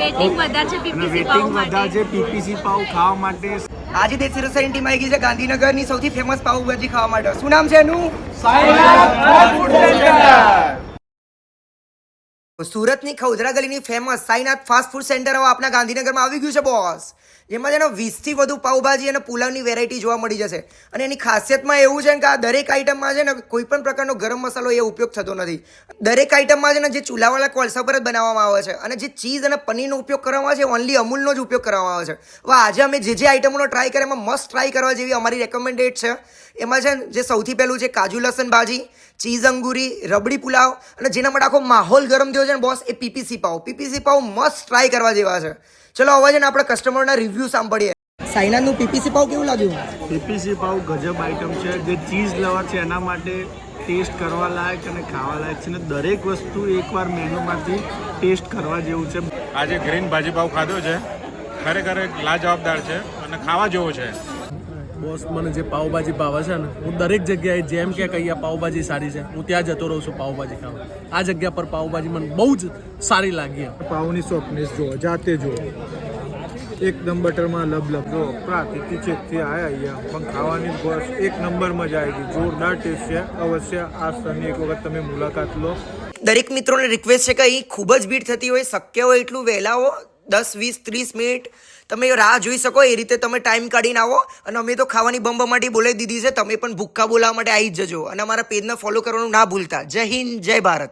Waiting વધારે છે PPC પાવ વધારે છે પીપીસી પાવ ખાવા માટે. આજે ટીમ આવી ગઈ છે ગાંધીનગરની સૌથી ફેમસ પાઉભાજી ખાવા માટે. શું નામ છે એનું? સુરતની ખૌદરા ગલીની famous Sainath fast food centre હવે આપણા ગાંધીનગરમાં આવી ગયું છે બોસ જેમાં છે ને વીસથી વધુ પાઉભાજી અને પુલાવની વેરાયટી જોવા મળી જશે. અને એની ખાસિયતમાં એવું છે કે આ દરેક આઇટમમાં છે ને કોઈ પણ પ્રકારનો ગરમ મસાલો એ ઉપયોગ થતો નથી. દરેક આઇટમમાં છે ને જે ચૂલાવાળા કોલસા પર જ બનાવવામાં આવે છે અને જે ચીઝ અને પનીરનો ઉપયોગ કરવામાં આવે છે ઓનલી અમૂલનો જ ઉપયોગ કરવામાં આવે છે. હવે આજે અમે જે જે આઇટમોનો ટ્રાય કર્યા, એમાં મસ્ટ ટ્રાય કરવા જેવી અમારી રેકમેન્ડેડ છે. એમાં છે જે સૌથી પહેલું છે કાજુ લસણ ભાજી, ચીઝ અંગુરી, રબડી પુલાવ અને જેના માટે આખો માહોલ ગરમ થયો છે. ને બોસ એ પીપીસી પાવ પીપીસી પાવ મસ્ત ટ્રાય કરવા જેવા છે. ચલો હવે છે ને આપણે કસ્ટમરના રિવ્યૂ સાંભળીએ. સાઈનાથનું પીપીસી પાવ કેવું લાગ્યું? પીપીસી પાવ ગજબ આઈટમ છે. જે ચીઝ લવર છે એના માટે ટેસ્ટ કરવા લાયક અને ખાવા લાયક છે. ને દરેક વસ્તુ એકવાર મેનુમાંથી ટેસ્ટ કરવા જેવું છે. આજે ગ્રીન ભાજી પાઉ ખાધો છે. ખરેખર એક લાજવાબદાર છે અને ખાવા જેવો છે. બોસ મને જે પાવભાજી ભાવે છે ને હું દરેક જગ્યાએ જેમ કે કહીએ પાઉભાજી સારી છે હું ત્યાં જતો રહું છું પાઉભાજી ખાવા. આ જગ્યા પર પાઉભાજી મને બહુ જ સારી લાગી પાઉની પાવની સોફ્ટનેસ જો જાતે જો એકદમ બટરમાં લબ જો પ્રાકૃતિક ચેકથી આયા અહીંયા. પણ ખાવાની બસ એક નંબર મજા આવી ગઈ. જોરદાર ટેસ્ટ છે. અવશ્ય આ સ્થળની એક વખત તમે મુલાકાત લો. દરેક મિત્રોને રિક્વેસ્ટ છે કે અહીં ખૂબ જ ભીડ થતી હોય શક્ય હોય એટલું વહેલા આવો દસ, વીસ, ત્રીસ મિનિટ તમે રાહ જોઈ શકો, એ રીતે તમે ટાઈમ કાઢીને આવો. અને અમે તો ખાવાની બંબ માટે બોલાવી દીધી છે, તમે પણ ભૂક્કા બોલાવવા માટે આવી જજો. અને અમારા પેજને ફોલો કરવાનું ના ભૂલતા. જય હિન્દ, જય ભારત.